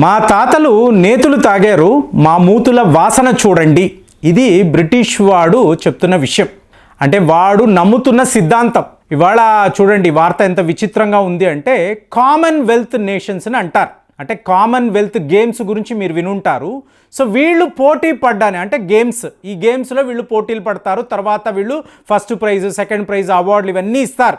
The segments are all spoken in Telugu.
మా తాతలు నేతులు తాగారు మా మూతుల వాసన చూడండి. ఇది బ్రిటిష్ వాడు చెప్తున్న విషయం. అంటే వాడు నమ్ముతున్న సిద్ధాంతం. ఇవాళ చూడండి వార్త ఎంత విచిత్రంగా ఉంది అంటే కామన్వెల్త్ నేషన్స్ అని అంటారు. అంటే కామన్వెల్త్ గేమ్స్ గురించి మీరు వినుంటారు. సో వీళ్ళు పోటీ పడ్డాని అంటే గేమ్స్ ఈ గేమ్స్లో వీళ్ళు పోటీలు పడతారు. తర్వాత వీళ్ళు ఫస్ట్ ప్రైజ్ సెకండ్ ప్రైజ్ అవార్డులు ఇవన్నీ ఇస్తారు.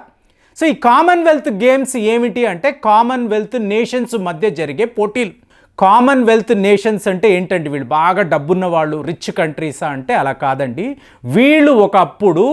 సో ఈ కామన్వెల్త్ గేమ్స్ ఏమిటి అంటే కామన్వెల్త్ నేషన్స్ మధ్య జరిగే పోటీలు. కామన్వెల్త్ నేషన్స్ అంటే ఏంటండి? వీళ్ళు బాగా డబ్బున్న వాళ్ళు రిచ్ కంట్రీసా అంటే అలా కాదండి. వీళ్ళు ఒకప్పుడు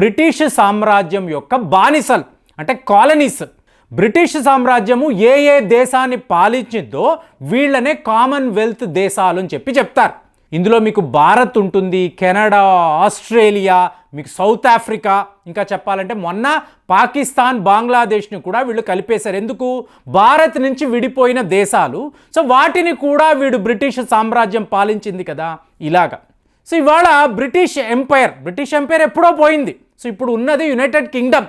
బ్రిటిష్ సామ్రాజ్యం యొక్క బానిసలు అంటే కాలనీస్ బ్రిటిష్ సామ్రాజ్యము ఏ ఏ దేశాన్ని పాలించిందో వీళ్ళనే కామన్వెల్త్ దేశాలు అని చెప్పి చెప్తారు. ఇందులో మీకు భారత్ ఉంటుంది కెనడా ఆస్ట్రేలియా మీకు సౌత్ ఆఫ్రికా ఇంకా చెప్పాలంటే మొన్న పాకిస్తాన్ బంగ్లాదేశ్ని కూడా వీళ్ళు కలిపేశారు. ఎందుకు? భారత్ నుంచి విడిపోయిన దేశాలు. సో వాటిని కూడా వీడు బ్రిటిష్ సామ్రాజ్యం పాలించింది కదా ఇలాగా. సో ఇవాళ బ్రిటిష్ ఎంపైర్ బ్రిటిష్ ఎంపైర్ ఎప్పుడో పోయింది. సో ఇప్పుడు ఉన్నది యునైటెడ్ కింగ్డమ్.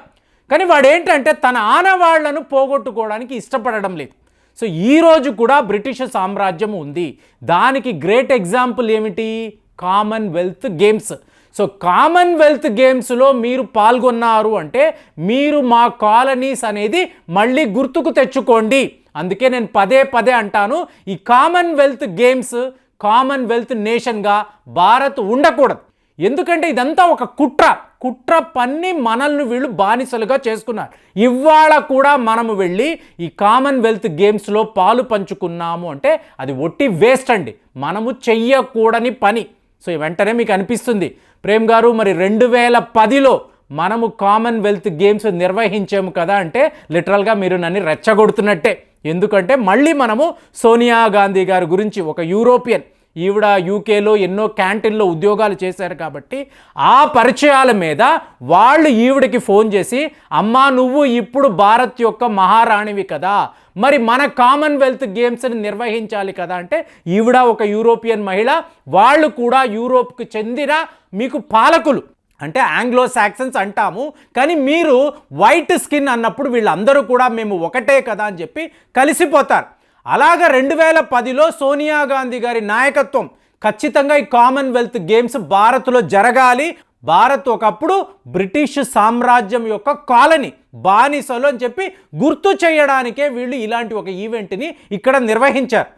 కానీ వాడు ఏంటంటే తన ఆనవాళ్ళను పోగొట్టుకోవడానికి ఇష్టపడడం లేదు. సో ఈ రోజు కూడా బ్రిటిష్ సామ్రాజ్యం ఉంది. దానికి గ్రేట్ ఎగ్జాంపుల్ ఏమిటి? Commonwealth Games. సో కామన్వెల్త్ గేమ్స్లో మీరు పాల్గొన్నారు అంటే మీరు మా కాలనీస్ అనేది మళ్ళీ గుర్తుకు తెచ్చుకోండి. అందుకే నేను పదే పదే అంటాను ఈ కామన్వెల్త్ గేమ్స్ కామన్వెల్త్ నేషన్గా భారత్ ఉండకూడదు. ఎందుకంటే ఇదంతా ఒక కుట్ర. కుట్ర పన్ని మనల్ని వీళ్ళు బానిసలుగా చేసుకున్నారు. ఇవాళ కూడా మనము వెళ్ళి ఈ కామన్వెల్త్ గేమ్స్లో పాలు పంచుకున్నాము అంటే అది ఒట్టి వేస్ట్ అండి. మనము చెయ్యకూడని పని. సో వెంటనే మీకు అనిపిస్తుంది ప్రేమ్ గారు మరి రెండు వేల పదిలో మనము కామన్వెల్త్ గేమ్స్ నిర్వహించాము కదా అంటే లిటరల్గా మీరు నన్ను రెచ్చగొడుతున్నట్టే. ఎందుకంటే మళ్ళీ మనము సోనియా గాంధీ గారి గురించి ఒక యూరోపియన్ ఈవిడ యూకేలో ఎన్నో క్యాంటీన్లో ఉద్యోగాలు చేశారు కాబట్టి ఆ పరిచయాల మీద వాళ్ళు ఈవిడకి ఫోన్ చేసి అమ్మా నువ్వు ఇప్పుడు భారత్ యొక్క మహారాణివి కదా. మరి మన కామన్వెల్త్ గేమ్స్ని నిర్వహించాలి కదా. అంటే ఈవిడ ఒక యూరోపియన్ మహిళ వాళ్ళు కూడా యూరోప్కి చెందిన మీకు పాలకులు. అంటే ఆంగ్లో సాక్సన్స్ అంటాము కానీ మీరు వైట్ స్కిన్ అన్నప్పుడు వీళ్ళందరూ కూడా మేము ఒకటే కదా అని చెప్పి కలిసిపోతారు. అలాగ రెండు వేల పదిలో సోనియా గాంధీ గారి నాయకత్వం ఖచ్చితంగా ఈ కామన్వెల్త్ గేమ్స్ భారత్లో జరగాలి. భారత్ ఒకప్పుడు బ్రిటిష్ సామ్రాజ్యం యొక్క కాలనీ బానిసలు అని చెప్పి గుర్తు చేయడానికే వీళ్ళు ఇలాంటి ఒక ఈవెంట్ని ఇక్కడ నిర్వహించారు.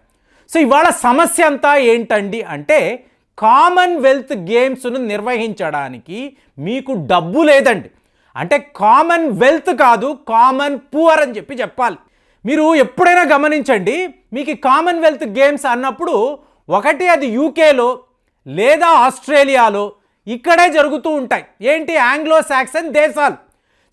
సో ఇవాళ సమస్య అంతా ఏంటండి అంటే కామన్వెల్త్ గేమ్స్ను నిర్వహించడానికి మీకు డబ్బు లేదండి. అంటే కామన్ వెల్త్ కాదు కామన్ పూర్ అని చెప్పి చెప్పాలి. మీరు ఎప్పుడైనా గమనించండి మీకు కామన్వెల్త్ గేమ్స్ అన్నప్పుడు ఒకటి అది యూకేలో లేదా ఆస్ట్రేలియాలో ఇక్కడే జరుగుతూ ఉంటాయి. ఏంటి? ఆంగ్లో సాక్సన్ దేశాలు.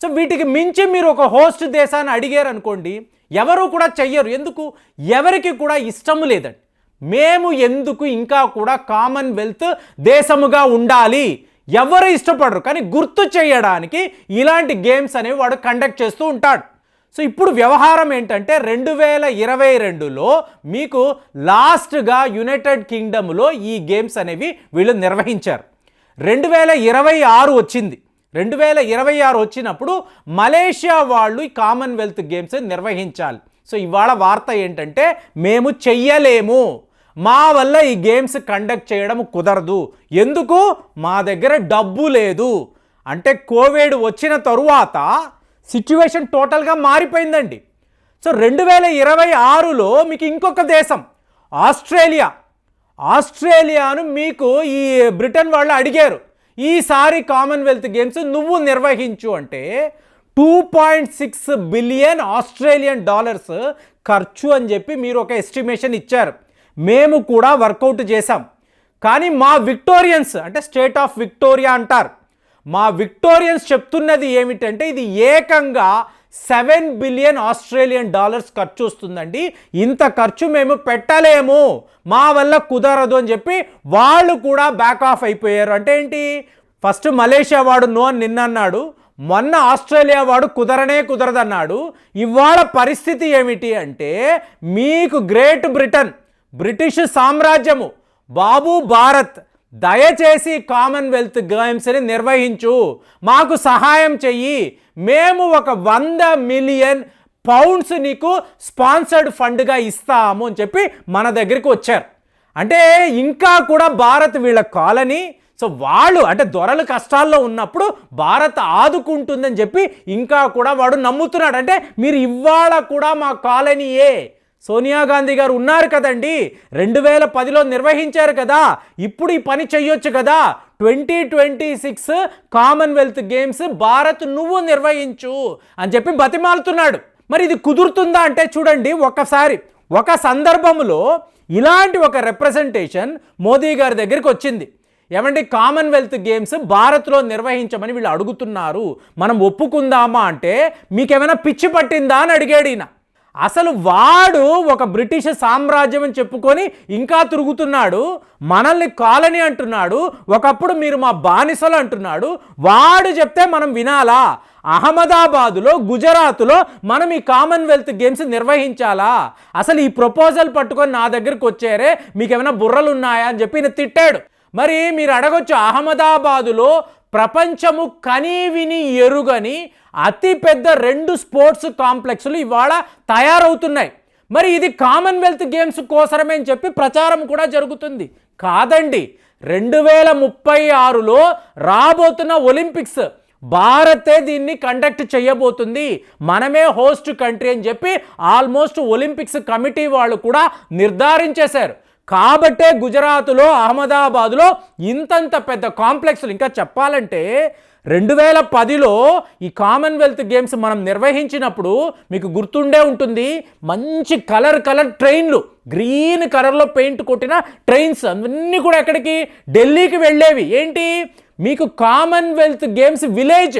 సో వీటికి మించి మీరు ఒక హోస్ట్ దేశాన్ని అడిగారు అనుకోండి ఎవరు కూడా చెయ్యరు. ఎందుకు? ఎవరికి కూడా ఇష్టము లేదండి. మేము ఎందుకు ఇంకా కూడా కామన్వెల్త్ దేశముగా ఉండాలి? ఎవరు ఇష్టపడరు. కానీ గుర్తు చేయడానికి ఇలాంటి గేమ్స్ అనేవి వాడు కండక్ట్ చేస్తూ ఉంటాడు. సో ఇప్పుడు వ్యవహారం ఏంటంటే రెండు వేల ఇరవై రెండులో మీకు లాస్ట్గా యునైటెడ్ కింగ్డమ్లో ఈ గేమ్స్ అనేవి వీళ్ళు నిర్వహించారు. రెండు వేల ఇరవై ఆరు వచ్చింది. రెండు వేల ఇరవై ఆరు వచ్చినప్పుడు మలేషియా వాళ్ళు ఈ కామన్వెల్త్ గేమ్స్ నిర్వహించాలి. సో ఇవాళ వార్త ఏంటంటే మేము చెయ్యలేము. మా వల్ల ఈ గేమ్స్ కండక్ట్ చేయడం కుదరదు. ఎందుకు? మా దగ్గర డబ్బు లేదు. అంటే కోవిడ్ వచ్చిన తరువాత సిచ్యువేషన్ టోటల్గా మారిపోయిందండి. సో రెండు వేల ఇరవై ఆరులో మీకు ఇంకొక దేశం ఆస్ట్రేలియా. ఆస్ట్రేలియాను మీకు ఈ బ్రిటన్ వాళ్ళు అడిగారు ఈసారి కామన్వెల్త్ గేమ్స్ నువ్వు నిర్వహించు అంటే two point six billion Australian dollars ఖర్చు అని చెప్పి మీరు ఒక ఎస్టిమేషన్ ఇచ్చారు. మేము కూడా వర్కౌట్ చేశాం. కానీ మా విక్టోరియన్స్ అంటే స్టేట్ ఆఫ్ విక్టోరియా అంటారు మా విక్టోరియన్స్ చెప్తున్నది ఏమిటంటే ఇది ఏకంగా సెవెన్ బిలియన్ ఆస్ట్రేలియన్ డాలర్స్ ఖర్చు వస్తుందండి. ఇంత ఖర్చు మేము పెట్టలేము. మా వల్ల కుదరదు అని చెప్పి వాళ్ళు కూడా బ్యాక్ ఆఫ్ అయిపోయారు. అంటే ఏంటి? ఫస్ట్ మలేషియా వాడు నో అని నిన్న అన్నాడు. మొన్న ఆస్ట్రేలియా వాడు కుదరనే కుదరదన్నాడు ఇవాళ పరిస్థితి ఏమిటి అంటే మీకు గ్రేట్ బ్రిటన్ బ్రిటిష్ సామ్రాజ్యము బాబు భారత్ దయచేసి కామన్వెల్త్ గేమ్స్ని నిర్వహించు. మాకు సహాయం చెయ్యి. మేము ఒక వంద మిలియన్ పౌండ్స్ నీకు స్పాన్సర్డ్ ఫండ్గా ఇస్తాము అని చెప్పి మన దగ్గరికి వచ్చారు. అంటే ఇంకా కూడా భారత్ వీళ్ళ కాలనీ సో వాళ్ళు అంటే దొరలు కష్టాల్లో ఉన్నప్పుడు భారత్ ఆదుకుంటుందని చెప్పి ఇంకా కూడా వాడు నమ్ముతున్నాడు. అంటే మీరు ఇవాళ కూడా మా కాలనీయే. సోనియా గాంధీ గారు ఉన్నారు కదండి. రెండు వేల పదిలో నిర్వహించారు కదా. ఇప్పుడు ఈ పని చెయ్యొచ్చు కదా. Twenty twenty six Commonwealth Games Bharat నువ్వు నిర్వహించు అని చెప్పి బతిమాలుతున్నాడు. మరి ఇది కుదురుతుందా అంటే చూడండి ఒకసారి ఒక సందర్భంలో ఇలాంటి ఒక రిప్రజెంటేషన్ మోదీ గారి దగ్గరికి వచ్చింది. ఏమంటే కామన్వెల్త్ గేమ్స్ భారత్లో నిర్వహించమని వీళ్ళు అడుగుతున్నారు. మనం ఒప్పుకుందామా అంటే మీకేమైనా పిచ్చి పట్టిందా అని అడిగాడు ఈయన. అసలు వాడు ఒక బ్రిటిష్ సామ్రాజ్యం అని చెప్పుకొని ఇంకా తిరుగుతున్నాడు మనల్ని కాలనీ అంటున్నాడు ఒకప్పుడు మీరు మా బానిసలు అంటున్నాడు వాడు చెప్తే మనం వినాలా? అహ్మదాబాదులో గుజరాత్లో మనం ఈ కామన్వెల్త్ గేమ్స్ నిర్వహించాలా? అసలు ఈ ప్రపోజల్ పట్టుకొని నా దగ్గరికి వచ్చారే మీకు ఏమైనా బుర్రలు ఉన్నాయా అని చెప్పి ఈయన తిట్టాడు. మరి మీరు అడగొచ్చు అహ్మదాబాదులో ప్రపంచము కని విని ఎరుగని అతిపెద్ద రెండు స్పోర్ట్స్ కాంప్లెక్స్లు ఇవాళ తయారవుతున్నాయి. మరి ఇది కామన్వెల్త్ గేమ్స్ కోసరమే అని చెప్పి ప్రచారం కూడా జరుగుతుంది. కాదండి రెండు వేల ముప్పై ఆరులో రాబోతున్న ఒలింపిక్స్ భారతే దీన్ని కండక్ట్ చేయబోతుంది. మనమే హోస్ట్ కంట్రీ అని చెప్పి ఆల్మోస్ట్ ఒలింపిక్స్ కమిటీ వాళ్ళు కూడా నిర్ధారించేశారు. కాబట్టే గుజరాత్లో అహ్మదాబాద్లో ఇంతంత పెద్ద కాంప్లెక్స్లు. ఇంకా చెప్పాలంటే రెండు వేల పదిలో ఈ కామన్వెల్త్ గేమ్స్ మనం నిర్వహించినప్పుడు మీకు గుర్తుండే ఉంటుంది మంచి కలర్ కలర్ ట్రైన్లు. గ్రీన్ కలర్లో పెయింట్ కొట్టిన ట్రైన్స్. అవన్నీ కూడా ఎక్కడికి? ఢిల్లీకి వెళ్ళేవి. ఏంటి? మీకు Commonwealth Games village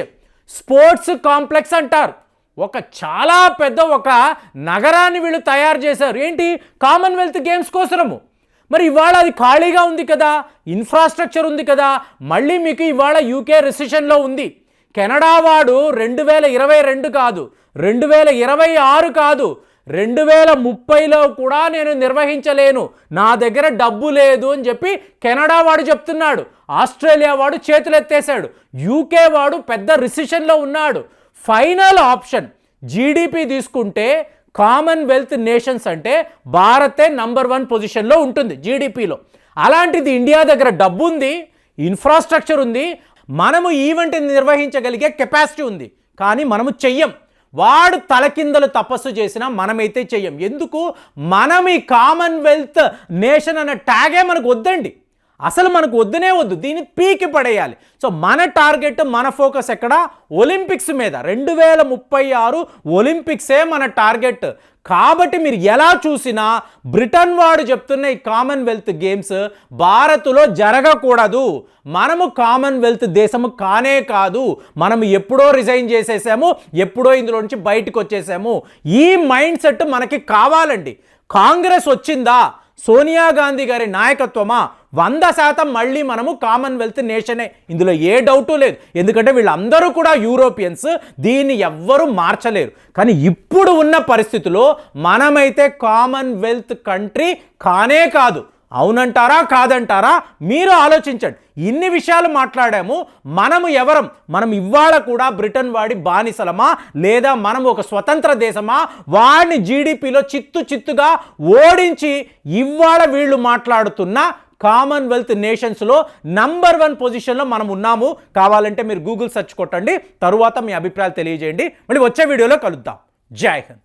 sports complex అంటారు. ఒక చాలా పెద్ద ఒక నగరాన్ని వీళ్ళు తయారు చేశారు. ఏంటి? కామన్వెల్త్ గేమ్స్ కోసరము. మరి ఇవాళ అది ఖాళీగా ఉంది కదా? ఇన్ఫ్రాస్ట్రక్చర్ ఉంది కదా? మళ్ళీ మీకు ఇవాళ యూకే రిసెషన్లో ఉంది. కెనడా వాడు రెండు వేల ఇరవై రెండు కాదు రెండు వేల ఇరవై ఆరు కాదు రెండు వేల ముప్పైలో కూడా నేను నిర్వహించలేను. నా దగ్గర డబ్బు లేదు అని చెప్పి కెనడా వాడు చెప్తున్నాడు. ఆస్ట్రేలియా వాడు చేతులెత్తేశాడు. యూకే వాడు పెద్ద రిసిషన్లో ఉన్నాడు. ఫైనల్ ఆప్షన్ జీడిపి తీసుకుంటే కామన్వెల్త్ నేషన్స్ అంటే భారతే నంబర్ వన్ పొజిషన్లో ఉంటుంది జీడిపిలో. అలాంటిది ఇండియా దగ్గర డబ్బు ఉంది ఇన్ఫ్రాస్ట్రక్చర్ ఉంది మనము ఈవెంట్ నిర్వహించగలిగే కెపాసిటీ ఉంది. కానీ మనము చెయ్యం. వాడు తలకిందలు తపస్సు చేసినా మనమైతే చెయ్యం. ఎందుకు? మనం ఈ కామన్వెల్త్ నేషన్ అనే ట్యాగే మనకు వద్దండి. అసలు మనకు వద్దునే వద్దు దీన్ని పీకి పడేయాలి. సో మన టార్గెట్ మన ఫోకస్ ఎక్కడ? ఒలింపిక్స్ మీద. రెండు వేల ముప్పై ఆరు ఒలింపిక్సే మన టార్గెట్. కాబట్టి మీరు ఎలా చూసినా బ్రిటన్ వాడు చెప్తున్న ఈ కామన్వెల్త్ గేమ్స్ భారత్లో జరగకూడదు. మనము కామన్వెల్త్ దేశము కానే కాదు. మనం ఎప్పుడో రిజైన్ చేసేసాము ఎప్పుడో ఇందులో నుంచి బయటకు వచ్చేసాము. ఈ మైండ్ సెట్ మనకి కావాలండి. కాంగ్రెస్ వచ్చిందా? సోనియా గాంధీ గారి నాయకత్వమా? వంద శాతం మళ్ళీ మనము కామన్వెల్త్ నేషనే. ఇందులో ఏ డౌటు లేదు. ఎందుకంటే వీళ్ళందరూ కూడా యూరోపియన్స్ దీన్ని ఎవ్వరూ మార్చలేరు. కానీ ఇప్పుడు ఉన్న పరిస్థితిలో మనమైతే కామన్వెల్త్ కంట్రీ కానే కాదు. అవునంటారా కాదంటారా? మీరు ఆలోచించండి. ఇన్ని విషయాలు మాట్లాడాము. మనము ఎవరం? మనం ఇవాళ కూడా బ్రిటన్ వాడి బానిసలమా? లేదా మనం ఒక స్వతంత్ర దేశమా? వాడిని జీడిపిలో చిత్తు చిత్తుగా ఓడించి ఇవాళ వీళ్ళు మాట్లాడుతున్న కామన్వెల్త్ నేషన్స్లో నంబర్ వన్ పొజిషన్లో మనం ఉన్నాము. కావాలంటే మీరు గూగుల్ సెర్చ్ కొట్టండి. తరువాత మీ అభిప్రాయాలు తెలియజేయండి. మళ్ళీ వచ్చే వీడియోలో కలుద్దాం. జై హింద్.